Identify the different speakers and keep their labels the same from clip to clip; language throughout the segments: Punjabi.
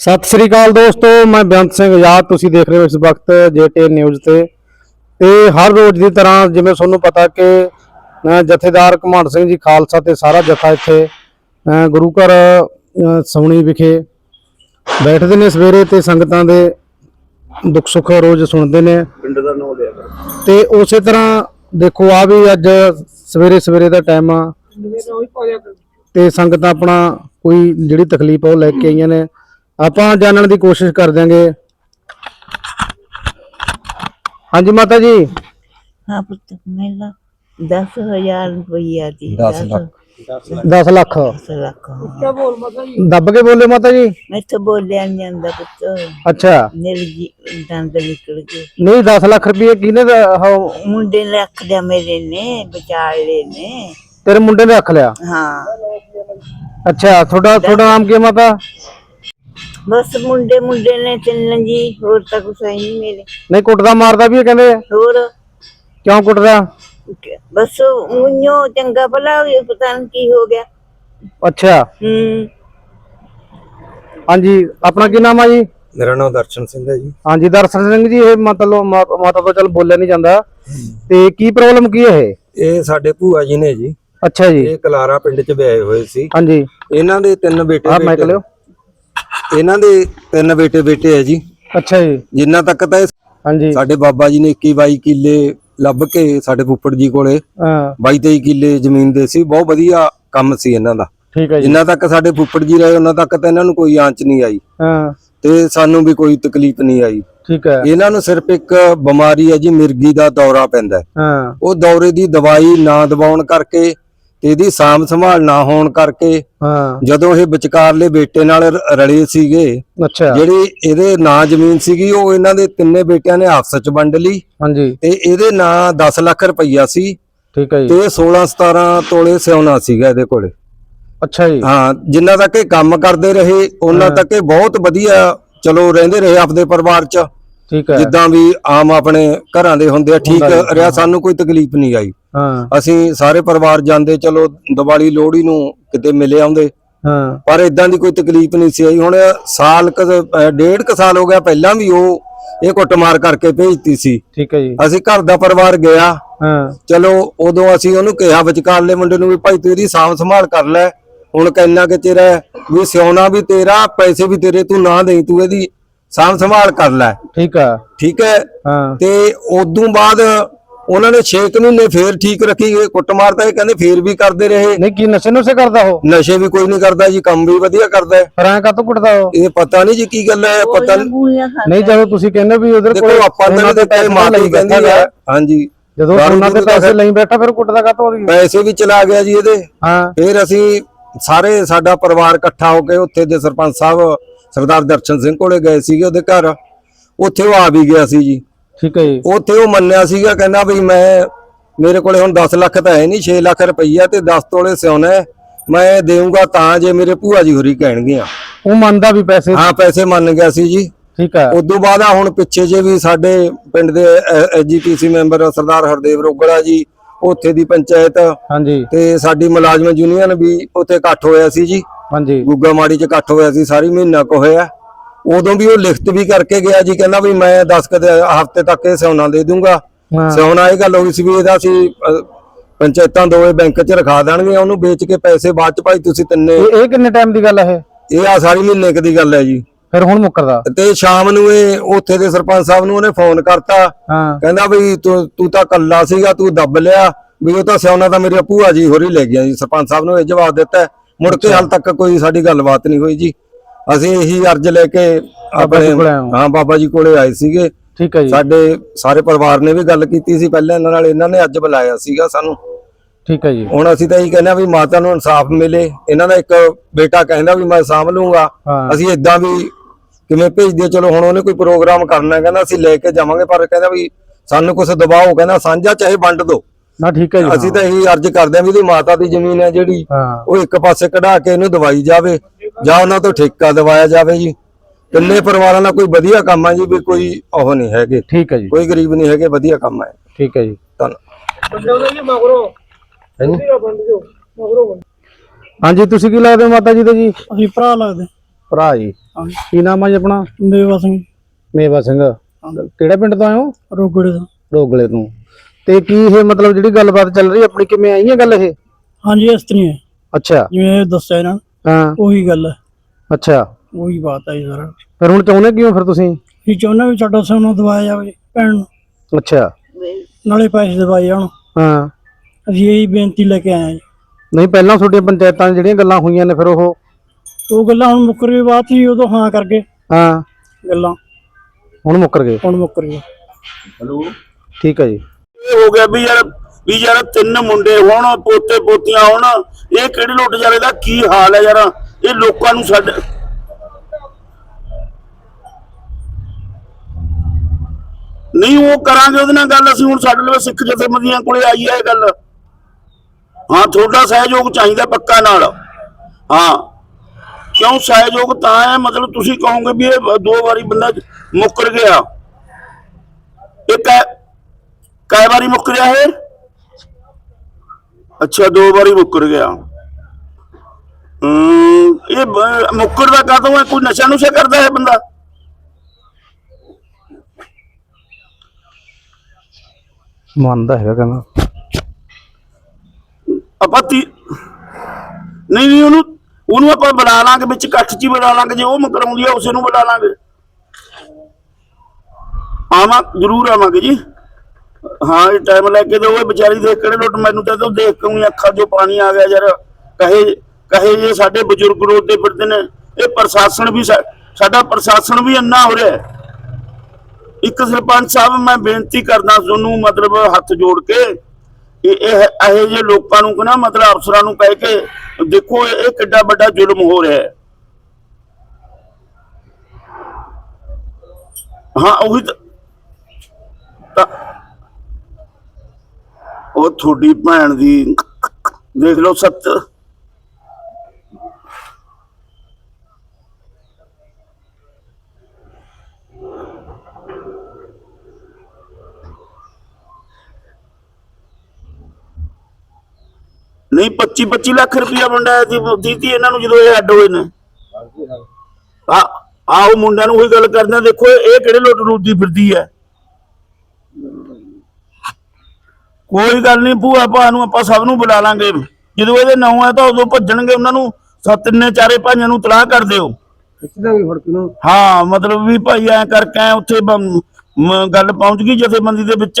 Speaker 1: ਸਤਿ ਸ੍ਰੀ ਅਕਾਲ ਦੋਸਤੋ ਮੈਂ ਬੇਅੰਤ ਸਿੰਘ ਆਜ਼ਾਦ ਤੁਸੀਂ ਦੇਖ ਰਹੇ ਹੋ ਇਸ ਵਕਤ ਜੇਟੇ ਨਿਊਜ਼ ਤੇ। ਤੇ ਹਰ ਰੋਜ਼ ਦੀ ਤਰ੍ਹਾਂ ਜਿਵੇਂ ਤੁਹਾਨੂੰ ਪਤਾ ਕਿ ਜਥੇਦਾਰ ਘਮਾਂਡ ਸਿੰਘ ਜੀ ਖਾਲਸਾ ਤੇ ਸਾਰਾ ਜਥਾ ਇੱਥੇ ਗੁਰੂ ਘਰ ਸੌਣੀ ਵਿਖੇ ਬੈਠਦੇ ਨੇ ਸਵੇਰੇ ਤੇ ਸੰਗਤਾਂ ਦੇ ਦੁੱਖ ਸੁੱਖ ਰੋਜ਼ ਸੁਣਦੇ ਨੇ।
Speaker 2: ਪਿੰਡ ਦਾ ਨਾਮ ਲਿਆ
Speaker 1: ਤੇ ਉਸੇ ਤਰ੍ਹਾਂ ਦੇਖੋ ਆ ਵੀ ਅੱਜ ਸਵੇਰੇ ਸਵੇਰੇ ਦਾ ਟਾਈਮ ਆ। ਤੇ ਸੰਗਤਾਂ ਆਪਣਾ ਕੋਈ ਜਿਹੜੀ ਤਕਲੀਫ ਆ ਉਹ ਲੈ ਕੇ ਆਈਆਂ ਨੇ। ਆਪਾਂ ਜਾਣਨ ਦੀ ਕੋਸ਼ਿਸ਼ ਕਰ ਦਿਆਂਗੇ। ਹਾਂਜੀ ਮਾਤਾ ਜੀ।
Speaker 3: ਹਾਂ ਪੁੱਤ ਮੇਲਾ 10000
Speaker 2: ਰੁਪਈਆ ਦੀ
Speaker 1: 10 ਲੱਖ।
Speaker 3: 10 ਲੱਖ।
Speaker 1: ਦੱਬ ਕੇ ਬੋਲੇ ਮਾਤਾ ਜੀ।
Speaker 3: ਮੈਥੋਂ ਬੋਲਿਆ ਨਹੀਂ ਜਾਂਦਾ ਪੁੱਤ।
Speaker 1: ਅੱਛਾ।
Speaker 3: ਮੇਰੇ ਜੀ ਦੰਦ ਨਿਕਲ ਗਏ।
Speaker 1: ਨਹੀਂ 10 ਲੱਖ ਰੁਪਏ ਕਿਹਨੇ ਦਾ-
Speaker 3: ਮੁੰਡੇ ਨੇ ਰੱਖ ਲਿਆ ਮੇਰੇ ਨੇ ਵਿਚਾਲੇ ਨੇ।
Speaker 1: ਤੇਰੇ ਮੁੰਡੇ ਨੇ ਰੱਖ ਲਿਆ?
Speaker 3: ਹਾਂ।
Speaker 1: ਅੱਛਾ ਥੋੜਾ ਥੋੜਾ ਨਾਮ ਕੀ ਮਾਤਾ?
Speaker 3: ਬਸ ਮੁੰਡੇ ਮੁੰਡੇ ਨੇ ਚੱਲਣ ਜੀ ਹੋਰ ਤਾਂ ਕੁਛ ਹੈ ਨਹੀਂ ਮੇਰੇ।
Speaker 1: ਨਹੀਂ ਕੁੱਟਦਾ ਮਾਰਦਾ ਵੀ ਇਹ ਕਹਿੰਦੇ?
Speaker 3: ਆ। ਹੋਰ?
Speaker 1: ਕਿਉਂ ਕੁੱਟਦਾ?
Speaker 3: ਬਸ ਉਹਨੋਂ ਚੰਗਾ ਭਲਾ ਹੋਇਆ ਪਤਾ ਨਹੀਂ ਕੀ ਹੋ ਗਿਆ।
Speaker 1: ਅੱਛਾ।
Speaker 3: ਹੂੰ।
Speaker 1: ਹਾਂਜੀ ਆਪਣਾ ਕੀ ਨਾਮ ਆ ਜੀ?
Speaker 2: ਮੇਰਾ ਨਾਮ ਦਰਸ਼ਨ ਸਿੰਘ ਹੈ ਜੀ।
Speaker 1: ਹਾਂਜੀ ਦਰਸ਼ਨ ਸਿੰਘ ਜੀ ਇਹ ਮਤਲਬ ਮਾ- ਮਾਤਾ ਤੋਂ ਚੱਲ ਬੋਲਿਆ ਨਹੀਂ ਜਾਂਦਾ। ਤੇ ਕੀ ਪ੍ਰੋਬਲਮ ਕੀ ਹੈ ਇਹ?
Speaker 2: ਇਹ ਸਾਡੇ ਭੂਆ ਜੀ ਨੇ ਜੀ।
Speaker 1: ਅੱਛਾ ਜੀ।
Speaker 2: ਇਹ ਕਲਾਰਾ ਪਿੰਡ ਚ ਵਿਆਹੇ ਹੋਏ ਸੀ।
Speaker 1: ਹਾਂਜੀ।
Speaker 2: ਇਹਨਾਂ ਦੇ ਤਿੰਨ ਬੇਟੇ
Speaker 1: ਆਹ ਮਾਈਕ ਲਿਓ।
Speaker 2: ਇਹਨਾਂ ਦੇ ਤਿੰਨ ਬੇਟੇ ਬੇਟੇ ਹੈ ਜੀ।
Speaker 1: ਅੱਛਾ ਜੀ।
Speaker 2: ਜਿੰਨਾ ਤੱਕ ਤਾਂ ਇਹ
Speaker 1: ਹਾਂਜੀ।
Speaker 2: ਸਾਡੇ ਬਾਬਾ ਜੀ ਨੇ 21 22 ਕਿੱਲੇ ਲੱਭ ਕੇ ਸਾਡੇ ਫੁੱਫੜ ਜੀ ਕੋਲੇ
Speaker 1: ਹਾਂ।
Speaker 2: 22 23 ਕਿੱਲੇ ਜ਼ਮੀਨ ਦੇ ਸੀ। ਬਹੁਤ ਵਧੀਆ ਕੰਮ ਸੀ ਇਹਨਾਂ ਦਾ।
Speaker 1: ਠੀਕ ਹੈ ਜੀ।
Speaker 2: ਜਿੰਨਾ ਤੱਕ ਸਾਡੇ ਫੁੱਫੜ ਜੀ ਰਹੇ ਉਹਨਾਂ ਤੱਕ ਤਾਂ ਇਹਨਾਂ ਨੂੰ ਕੋਈ ਆਂਚ ਨਹੀਂ ਆਈ।
Speaker 1: ਹਾਂ।
Speaker 2: ਤੇ ਸਾਨੂੰ ਵੀ ਕੋਈ ਤਕਲੀਫ ਨਹੀਂ ਆਈ।
Speaker 1: ਠੀਕ ਹੈ
Speaker 2: ਇਹਨਾਂ ਨੂੰ ਸਿਰਫ ਇੱਕ ਬਿਮਾਰੀ ਹੈ ਜੀ ਮਿਰਗੀ ਦਾ ਦੌਰਾ ਪੈਂਦਾ। ਹੈ। ਉਹ ਦੌਰੇ ਦੀ ਦਵਾਈ ਨਾ ਦਵਾਉਣ ਕਰਕੇ ਇਹਦੀ ਸਾਂਭ ਸੰਭਾਲ ਨਾ ਹੋਣ ਕਰਕੇ
Speaker 1: ਹਾਂ।
Speaker 2: ਜਦੋਂ ਇਹ ਵਿਚਕਾਰਲੇ ਬੇਟੇ ਨਾਲ ਰ- ਰਲੇ ਸੀਗੇ
Speaker 1: ਅੱਛਾ।
Speaker 2: ਜਿਹੜੀ ਇਹਦੇ ਨਾਂ ਜ਼ਮੀਨ ਸੀਗੀ ਉਹ ਇਹਨਾਂ ਦੇ ਤਿੰਨੇ ਬੇਟਿਆਂ ਨੇ ਆਪਸ ਚ ਵੰਡ ਲਈ।
Speaker 1: ਹਾਂਜੀ।
Speaker 2: ਤੇ ਇਹਦੇ ਨਾਂ 10 ਲੱਖ ਰੁਪਈਆ ਸੀ
Speaker 1: ਠੀਕ ਹੈ ਜੀ।
Speaker 2: ਤੇ 16 17 ਤੋਲੇ ਸਿਉਣਾ ਸੀਗਾ ਇਹਦੇ ਕੋਲੇ।
Speaker 1: ਅੱਛਾ ਜੀ।
Speaker 2: ਹਾਂ ਜਿੰਨਾ ਤੱਕ ਇਹ ਕੰਮ ਕਰਦੇ ਰਹੇ ਉਹਨਾਂ ਤੱਕ ਇਹ ਬਹੁਤ ਵਧੀਆ ਚਲੋ ਰਹਿੰਦੇ ਰਹੇ ਆਪਦੇ ਪਰਿਵਾਰ ਚ।
Speaker 1: ਠੀਕ ਹੈ।
Speaker 2: ਜਿੱਦਾਂ ਵੀ ਆਮ ਆਪਣੇ ਘਰਾਂ ਦੇ ਹੁੰਦੇ ਆ ਠੀਕ ਰਿਹਾ ਸਾਨੂੰ ਕੋਈ ਤਕਲੀਫ ਨਹੀਂ ਆਈ।
Speaker 1: ਹਾਂ।
Speaker 2: ਅਸੀਂ ਸਾਰੇ ਪਰਿਵਾਰ ਜਾਂਦੇ ਚਲੋ ਦੀਵਾਲੀ ਲੋਹੜੀ ਨੂੰ ਕਿਤੇ ਮਿਲੇ ਆਉਂਦੇ।
Speaker 1: ਹਾਂ।
Speaker 2: ਪਰ ਇਦਾਂ ਦੀ ਕੋਈ ਤਕਲੀਫ ਨਹੀਂ ਸੀ ਆਈ। ਹੁਣ ਸਾਲ ਕੁ ਡੇਢ ਕ ਸਾਲ ਹੋ ਗਿਆ ਪਹਿਲਾਂ ਵੀ ਉਹ ਇਹ ਕੁੱਟਮਾਰ ਕਰਕੇ ਭੇਜਤੀ ਸੀ।
Speaker 1: ਠੀਕ ਹੈ ਜੀ।
Speaker 2: ਅਸੀਂ ਘਰ ਦਾ ਪਰਿਵਾਰ ਗਿਆ।
Speaker 1: ਹਾਂ।
Speaker 2: ਚਲੋ ਉਦੋਂ ਅਸੀਂ ਉਹਨੂੰ ਕਿਹਾ ਵਿਚਕਾਰਲੇ ਮੁੰਡੇ ਨੂੰ ਵੀ ਭਾਈ ਤੂੰ ਇਹਦੀ ਸਾਂਭ ਸੰਭਾਲ ਕਰ ਲੈ। ਹੁਣ ਕਿੰਨਾ ਕਿ ਤੇਰਾ ਵੀ ਸਿਉਣਾ ਵੀ ਤੇਰਾ ਪੈਸੇ ਵੀ ਤੇਰੇ ਤੂੰ ਨਾ ਦੇਈ ਤੂੰ ਇਹਦੀ ਸਾਂਭ ਸੰਭਾਲ ਕਰ ਲੈ।
Speaker 1: ਠੀਕ ਆ।
Speaker 2: ਠੀਕ ਹੈ?
Speaker 1: ਹਾਂ।
Speaker 2: ਤੇ ਉਦੋਂ ਬਾਅਦ ਉਹਨਾਂ ਨੇ 6 ਮਹੀਨੇ ਫੇਰ ਠੀਕ ਰੱਖੀ ਗਏ ਕੁੱਟ ਮਾਰਦਾ ਇਹ ਕਹਿੰਦੇ ਫੇਰ ਵੀ ਕਰਦੇ ਰਹੇ।
Speaker 1: ਨਹੀਂ ਕੀ ਨਸ਼ੇ ਨੁਸ਼ੇ ਕਰਦਾ ਉਹ?
Speaker 2: ਨਸ਼ੇ ਵੀ ਕੋਈ ਨਹੀਂ ਕਰਦਾ ਜੀ ਕੰਮ ਵੀ ਵਧੀਆ ਕਰਦਾ। ਹੈ
Speaker 1: ਫਰਾਂ ਕਾ ਤੋਂ ਕੁੱਟਦਾ ਉਹ?
Speaker 2: ਇਹ ਪਤਾ ਨਹੀਂ ਜੀ ਕੀ ਗੱਲ ਹੈ ਪਤਾ
Speaker 1: ਨਹੀਂ। ਜਦੋਂ ਤੁਸੀਂ ਕਹਿੰਦੇ ਵੀ ਉਧਰ
Speaker 2: ਕੋਈ ਆਪਾਂ ਤਾਂ
Speaker 1: ਦੇ
Speaker 2: ਪੈਸੇ ਮਾਰ
Speaker 1: ਲਈ
Speaker 2: ਕਹਿੰਦੀ ਹੈ ਹਾਂਜੀ।
Speaker 1: ਜਦੋਂ ਉਹਨਾਂ ਦੇ ਪੈਸੇ ਲਈ ਬੈਠਾ ਫਿਰ ਕੁੱਟਦਾ ਕਾ ਤੋਂ
Speaker 2: ਪੈਸੇ ਵੀ ਚਲਾ ਗਿਆ ਜੀ ਇਹਦੇ।
Speaker 1: ਹਾਂ।
Speaker 2: ਫੇਰ ਅਸੀਂ ਸਾਰੇ ਸਾਡਾ ਪਰਿਵਾਰ ਇਕੱਠਾ ਹੋ ਕੇ ਉੱਥੇ ਦੇ ਸਰਪੰਚ ਸਾਹਿਬ ਸਰਦਾਰ ਦਰਸ਼ਨ ਸਿੰਘ ਕੋਲੇ ਗਏ ਸੀਗੇ ਉਹਦੇ ਘਰ। ਉੱਥੇ ਉਹ ਆ ਵੀ ਗਿਆ ਸੀ ਜੀ।
Speaker 1: ਠੀਕ ਹੈ ਜੀ।
Speaker 2: ਉੱਥੇ ਉਹ ਮੰਨਿਆ ਸੀਗਾ ਕਹਿੰਦਾ ਵੀ ਮੈਂ ਮੇਰੇ ਕੋਲੇ ਹੁਣ 10 ਲੱਖ ਤਾਂ ਹੈ ਨਹੀਂ 6 ਲੱਖ ਰੁਪਈਆ ਤੇ 10 ਤੋਲੇ ਸਿਉਣਾ। ਮੈਂ ਦੇਊਂਗਾ ਤਾਂ ਜੇ ਮੇਰੇ ਭੂਆ ਜੀ ਹੋਰੀ ਕਹਿਣਗੇ ਆ
Speaker 1: ਉਹ ਮੰਨਦਾ ਵੀ ਪੈਸੇ
Speaker 2: ਹਾਂ ਪੈਸੇ ਮੰਨ ਗਿਆ ਸੀ ਜੀ।
Speaker 1: ਠੀਕ ਹੈ।
Speaker 2: ਉਦੋਂ ਬਾਅਦ ਆ ਹੁਣ ਪਿੱਛੇ ਜੇ ਵੀ ਸਾਡੇ ਪਿੰਡ ਦੇ ਐਜੀਪੀਸੀ ਮੈਂਬਰ ਸਰਦਾਰ ਹਰਦੇਵ ਰੋਗੜਾ ਜੀ ਉੱਥੇ ਦੀ ਪੰਚਾਇਤ।
Speaker 1: ਹਾਂਜੀ।
Speaker 2: ਤੇ ਸਾਡੀ ਮੁਲਾਜ਼ਮ ਯੂਨੀਅਨ ਵੀ ਉੱਥੇ ਇਕੱਠ ਹੋਇਆ ਸੀ ਜੀ।
Speaker 1: ਹਾਂਜੀ।
Speaker 2: ਗੁੱਗਾ ਮਾੜੀ ਚ ਇਕੱਠ ਹੋਇਆ ਸੀ ਸਾਰੀ ਮਹੀਨਾ ਕੁ ਹੋਇਆ। ਉਦੋਂ ਵੀ ਉਹ ਲਿਖਤ ਵੀ ਕਰਕੇ ਗਿਆ ਜੀ ਕਹਿੰਦਾ ਵੀ ਮੈਂ 10 ਕਦੇ ਹਫ਼ਤੇ ਤੱਕ ਇਹ ਸੋਨਾ ਦੇ ਦੂੰਗਾ।
Speaker 1: ਹਾਂ।
Speaker 2: ਸੋਨਾ ਇਹ ਗੱਲ ਹੋਈ ਸੀ ਵੀ ਇਹਦਾ ਸੀ ਪੰਚਾਇਤਾਂ ਦੋਵੇਂ ਬੈਂਕ 'ਚ ਰਖਾ ਦੇਣਗੇ ਉਹਨੂੰ ਵੇਚ ਕੇ ਪੈਸੇ ਬਾਅਦ 'ਚ ਭਾਈ ਤੁਸੀਂ ਤਿੰਨੇ
Speaker 1: ਇਹ ਕਿੰਨੇ ਟਾਈਮ ਦੀ ਗੱਲ ਹੈ ਇਹ?
Speaker 2: ਆ ਸਾਰੀ ਮਹੀਨੇ ਕੁ ਦੀ ਗੱਲ ਹੈ ਜੀ।
Speaker 1: ਫਿਰ ਹੁਣ ਮੁੱਕਰਦਾ।
Speaker 2: ਤੇ ਸ਼ਾਮ ਨੂੰ ਇਹ ਉੱਥੇ ਦੇ ਸਰਪੰਚ ਸਾਹਿਬ ਨੂੰ ਉਹਨੇ ਫੋਨ ਕਰਤਾ।
Speaker 1: ਹਾਂ।
Speaker 2: ਕਹਿੰਦਾ ਵੀ ਤੂੰ ਤੂੰ ਤਾਂ ਕੱਲਾ ਸੀਗਾ ਤੂੰ ਦੱਬ ਲਿਆ। ਵੀ ਉਹ ਤਾਂ ਸਿਆਉਣਾ ਤਾਂ ਮੇਰੀ ਭੂਆ ਜੀ ਹੋਰੀ ਲੈ ਗਿਆ ਜੀ। ਸਰਪੰਚ ਸਾਹਿਬ ਨੂੰ ਇਹ ਜਵਾਬ ਦਿੱਤਾ। ਹੈ। ਮੁੜ ਕੇ ਹਾਲ ਤੱਕ ਕੋਈ ਸਾਡੀ ਗੱਲਬਾਤ ਨਹੀਂ ਹੋਈ ਜੀ। ਅਸੀਂ ਇਹੀ ਅਰਜ਼ ਲੈ ਕੇ ਆਪਣੇ
Speaker 1: ਹੋ।
Speaker 2: ਬਾਬਾ ਜੀ ਕੋਲੇ ਆਏ ਸੀਗੇ।
Speaker 1: ਠੀਕ ਹੈ ਜੀ।
Speaker 2: ਸਾਡੇ ਸਾਰੇ ਪਰਿਵਾਰ ਨੇ ਵੀ ਗੱਲ ਕੀਤੀ ਸੀ ਪਹਿਲਾਂ ਇਹਨਾਂ ਨਾਲ। ਇਹਨਾਂ ਨੇ ਅੱਜ ਬੁਲਾਇਆ ਸੀਗਾ ਸਾਨੂੰ।
Speaker 1: ਠੀਕ ਹੈ ਜੀ।
Speaker 2: ਹੁਣ ਅਸੀਂ ਤਾਂ ਇਹੀ ਕਹਿੰਦੇ ਆ ਵੀ ਮਾਤਾ ਨੂੰ ਇਨਸਾਫ ਮਿਲੇ। ਇਹਨਾਂ ਦਾ ਇੱਕ ਬੇਟਾ ਕਹਿੰਦਾ ਵੀ ਮੈਂ ਸਾਂਭ ਲੂੰਗਾ ਅਸੀਂ ਇਦਾਂ ਵੀ ਕਿਵੇਂ ਭੇਜਦੇ ਚਲੋ ਹੁਣ ਉਹਨੇ ਕੋਈ ਪ੍ਰੋਗਰਾਮ ਕਰਨਾ ਹੈ, ਕਹਿੰਦਾ ਅਸੀਂ ਲੈ ਕੇ ਜਾਵਾਂਗੇ ਪਰ ਕਹਿੰਦਾ ਵੀ ਸਾਨੂੰ ਕੁਝ ਦਬਾਓ। ਕਹਿੰਦਾ ਸਾਂਝਾ ਚਾਹੇ ਵੰਡ ਦਿਓ
Speaker 1: ਨਾ ਠੀਕ ਹੈ ਜੀ।
Speaker 2: ਅਸੀਂ ਤਾਂ ਇਹੀ ਅਰਜ਼ ਕਰਦੇ ਹਾਂ ਵੀ ਇਹਦੀ ਮਾਤਾ ਦੀ ਜ਼ਮੀਨ ਹੈ ਜਿਹੜੀ ਉਹ ਇੱਕ ਪਾਸੇ ਕਢਾ ਕੇ ਇਹਨੂੰ ਦਵਾਈ ਜਾਵੇ ਜਾਂ ਉਹਨਾਂ ਤੋਂ ਠੇਕਾ ਦਵਾਇਆ ਜਾਵੇ ਜੀ। ਤਿੰਨੇ ਪਰਿਵਾਰਾਂ ਦਾ ਕੋਈ ਵਧੀਆ ਕੰਮ ਹੈ ਜੀ ਵੀ ਕੋਈ ਉਹ ਨਹੀਂ ਹੈਗੇ।
Speaker 1: ਠੀਕ ਹੈ ਜੀ।
Speaker 2: ਕੋਈ ਗਰੀਬ ਨਹੀਂ ਹੈਗੇ ਵਧੀਆ ਕੰਮ ਹੈ।
Speaker 1: ਠੀਕ ਹੈ ਜੀ।
Speaker 2: ਧੰਨ
Speaker 1: ਹਾਂਜੀ ਤੁਸੀਂ ਕੀ ਲੱਗਦੇ ਹੋ ਮਾਤਾ ਜੀ ਦੇ ਜੀ?
Speaker 4: ਅਸੀਂ ਭਰਾ ਲੱਗਦੇ।
Speaker 1: ਭਰਾ ਜੀ। ਕੀ ਨਾਮ ਆ ਜੀ ਆਪਣਾ?
Speaker 4: ਮੇਵਾ ਸਿੰਘ।
Speaker 1: ਮੇਵਾ ਸਿੰਘ। ਕਿਹੜੇ ਪਿੰਡ ਤੋਂ ਆਏ ਹੋ?
Speaker 4: ਰੋਗੜੇ ਦਾ
Speaker 1: ਰੋਗਲੇ ਤੋਂ। ਤੇ ਕੀ ਇਹ ਮਤਲਬ ਜਿਹੜੀ ਗੱਲਬਾਤ ਚੱਲ ਰਹੀ ਆਪਣੀ ਕਿਵੇਂ ਆਈ ਹੈ ਗੱਲ ਇਹ?
Speaker 4: ਹਾਂਜੀ ਇਸ ਤਰ੍ਹਾਂ ਹੀ। ਹੈ
Speaker 1: ਅੱਛਾ।
Speaker 4: ਜਿਵੇਂ ਇਹ ਦੱਸਿਆ ਇਹਨਾਂ ਨੇ,
Speaker 1: ਹਾਂ।
Speaker 4: ਉਹੀ ਗੱਲ ਹੈ।
Speaker 1: ਅੱਛਾ।
Speaker 4: ਉਹੀ ਬਾਤ ਹੈ ਜੀ ਸਾਰਾ।
Speaker 1: ਫਿਰ ਹੁਣ ਚਾਹੁੰਦੇ ਕਿਉਂ ਫਿਰ ਤੁਸੀਂ?
Speaker 4: ਇਹ ਚਾਹੁੰਦਾ ਵੀ ਸਾਡਾ ਸੋਨਾ ਦਵਾਇਆ ਜਾਵੇ ਭੈਣ ਨੂੰ।
Speaker 1: ਅੱਛਾ।
Speaker 4: ਨਾਲੇ ਪੈਸੇ ਦਵਾਏ ਜਾਣ।
Speaker 1: ਹਾਂ।
Speaker 4: ਅਸੀਂ ਇਹੀ ਬੇਨਤੀ ਲੈ ਕੇ ਆਏ ਹਾਂ ਜੀ।
Speaker 1: ਨਹੀਂ ਪਹਿਲਾਂ ਤੁਹਾਡੀਆਂ ਪੰਚਾਇਤਾਂ 'ਚ ਜਿਹੜੀਆਂ ਗੱਲਾਂ ਹੋਈਆਂ ਨੇ ਫਿਰ ਉਹ?
Speaker 4: ਉਹ ਗੱਲਾਂ ਹੁਣ ਮੁੱਕਰ ਗਏ ਬਾਅਦ 'ਚ ਹੀ ਉਦੋਂ ਹਾਂ ਕਰਕੇ
Speaker 1: ਹਾਂ।
Speaker 4: ਗੱਲਾਂ।
Speaker 1: ਹੁਣ ਮੁੱਕਰ ਗਏ।
Speaker 4: ਹੁਣ ਮੁੱਕਰ ਗਏ
Speaker 1: ਠੀਕ ਹੈ ਜੀ।
Speaker 5: ਹੋ ਗਿਆ ਵੀ ਯਾਰ ਵੀ ਯਾਰ ਤਿੰਨ ਮੁੰਡੇ ਹੋਣ, ਪੋਤੇ ਪੋਤੀਆਂ ਹੋਣ, ਇਹ ਕਿਹੜੇ ਲੁੱਟ ਜਾਲੇ ਦਾ ਕੀ ਹਾਲ ਹੈ ਯਾਰ? ਇਹ ਲੋਕਾਂ ਨੂੰ ਛੱਡ। ਨਹੀਂ, ਉਹ ਕਰਾਂਗੇ ਉਹਦੇ ਨਾਲ ਗੱਲ, ਅਸੀਂ ਹੁਣ ਸਾਡੇ ਲਈ ਸਿੱਖ ਜਥੇਬੰਦੀਆਂ ਕੋਲੇ ਆਈ ਹੈ ਇਹ ਗੱਲ। ਹਾਂ, ਤੁਹਾਡਾ ਸਹਿਯੋਗ ਚਾਹੀਦਾ ਪੱਕਾ ਨਾਲ। ਹਾਂ। ਕਿਉਂ ਸਹਿਯੋਗ? ਤਾਂ ਹੈ ਮਤਲਬ ਤੁਸੀਂ ਕਹੋਗੇ ਵੀ ਇਹ ਦੋ ਵਾਰੀ ਬੰਦਾ ਮੁੱਕਰ ਗਿਆ। ਇੱਕ ਹੈ ਕਈ ਵਾਰੀ ਮੁੱਕਰਿਆ ਹੈ ਅੱਛਾ ਦੋ ਵਾਰੀ ਮੁੱਕਰ ਗਿਆ ਹਮ, ਇਹ ਬ- ਮੁੱਕਰਦਾ ਕਦੋਂ ਹੈ? ਕੋਈ ਨਸ਼ਾ ਨੁਸ਼ਾ ਕਰਦਾ ਹੈ ਬੰਦਾ?
Speaker 1: ਮੰਨਦਾ ਹੈਗਾ ਕਹਿੰਦਾ।
Speaker 5: ਆਪਾਂ ਤੀ ਨਹੀਂ ਨਹੀਂ ਉਹਨੂੰ ਉਹਨੂੰ ਆਪਾਂ ਬੁਲਾ ਲਾਂਗੇ ਵਿੱਚ ਇਕੱਠ 'ਚ ਹੀ ਬੁਲਾ ਲਾਂਗੇ ਜੇ ਉਹ ਮੁਕਰਾਉਂਦੀ ਆ ਉਸੇ ਨੂੰ ਬੁਲਾ ਲਾਂਗੇ। ਆਵਾਂ ਜ਼ਰੂਰ ਆਵਾਂਗੇ ਜੀ। ਹਾਂ, ਇਹ ਟਾਈਮ ਲੈ ਕੇ ਤੇ ਉਹ ਵਿਚਾਰੀ ਦੇਖ ਕਿਹੜੇ ਲੁੱਟ ਮੈਨੂੰ ਤਾਂ ਉਹ ਦੇਖ ਕੇ ਅੱਖਾਂ 'ਚੋਂ ਪਾਣੀ ਆ ਗਿਆ ਯਾਰ। ਕਹੇ ਕਹੇ ਜੇ ਸਾਡੇ ਬਜ਼ੁਰਗ ਰੋਦੇ ਫਿਰਦੇ ਨੇ, ਇਹ ਪ੍ਰਸ਼ਾਸਨ ਵੀ ਸਾਡਾ ਪ੍ਰਸ਼ਾਸਨ ਵੀ ਅੰਨਾ ਹੋ ਰਿਹਾ ਇੱਕ ਸਰਪੰਚ ਸਾਹਿਬ, ਮੈਂ ਬੇਨਤੀ ਕਰਦਾ ਤੁਹਾਨੂੰ, ਮਤਲਬ ਹੱਥ ਜੋੜ ਕੇ ਇਹ ਇਹ ਇਹੋ ਲੋਕਾਂ ਨੂੰ ਕਿ ਮਤਲਬ ਅਫਸਰਾਂ ਨੂੰ ਕਹਿ ਕੇ, ਦੇਖੋ, ਇਹ ਕਿੱਡਾ ਵੱਡਾ ਜ਼ੁਲਮ ਹੋ ਰਿਹਾ ਹੈ। ਹਾਂ, ਉਹੀ ਤਾਂ ਉਹ ਤੁਹਾਡੀ ਭੈਣ ਦੀ ਦੇਖ ਲਓ ਸੱਤ ਨਹੀਂ 25 25 ਲੱਖ ਰੁਪਇਆ ਮੁੰਡਾ ਸੀ ਦਿੱਤੀ ਇਹਨਾਂ ਨੂੰ ਜਦੋਂ ਇਹ ਅੱਡ ਹੋਏ ਨੇ। ਆ ਆਓ ਮੁੰਡਿਆਂ ਨੂੰ ਉਹੀ ਗੱਲ ਕਰਦੇ ਦੇਖੋ ਇਹ ਕਿਹੜੇ ਲੁੱਟ ਰੂਦੀ ਫਿਰਦੀ ਹੈ। ਕੋਈ ਗੱਲ ਨਹੀਂ ਭੂਆ ਭਾ ਨੂੰ ਆਪਾਂ ਸਭ ਨੂੰ ਬੁਲਾ ਲਾਂਗੇ। ਜਦੋਂ ਇਹਦੇ ਨਾਂ ਹੈ ਤਾਂ ਉਦੋਂ ਭੱਜਣਗੇ ਉਹਨਾਂ ਨੂੰ ਸੱਤ ਨੇ ਚਾਰੇ ਭਾਈਆਂ ਨੂੰ ਤਲਾਹ ਕਰ ਦਿਓ। ਹਾਂ ਮਤਲਬ ਵੀ ਭਾਈ ਐ ਕਰਕੇ ਐਂ ਉੱਥੇ ਗੱਲ ਪਹੁੰਚ ਗਈ ਜਥੇਬੰਦੀ ਦੇ ਵਿੱਚ।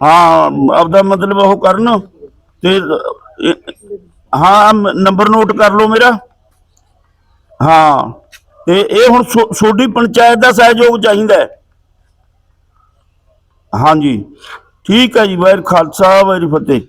Speaker 5: ਹਾਂ ਆਪਦਾ ਮਤਲਬ ਉਹ ਕਰਨ ਤੇ ਹਾਂ ਨੰਬਰ ਨੋਟ ਕਰ ਲਓ ਮੇਰਾ। ਹਾਂ ਤੇ ਇਹ ਹੁਣ ਤੁਹਾਡੀ ਪੰਚਾਇਤ ਦਾ ਸਹਿਯੋਗ ਚਾਹੀਦਾ ਹੈ। ਹਾਂਜੀ। ਠੀਕ ਹੈ ਜੀ ਵਾਹਿਗੁਰੂ ਖਾਲਸਾ ਵਾਹਿਗੁਰੂ ਫਤਿਹ।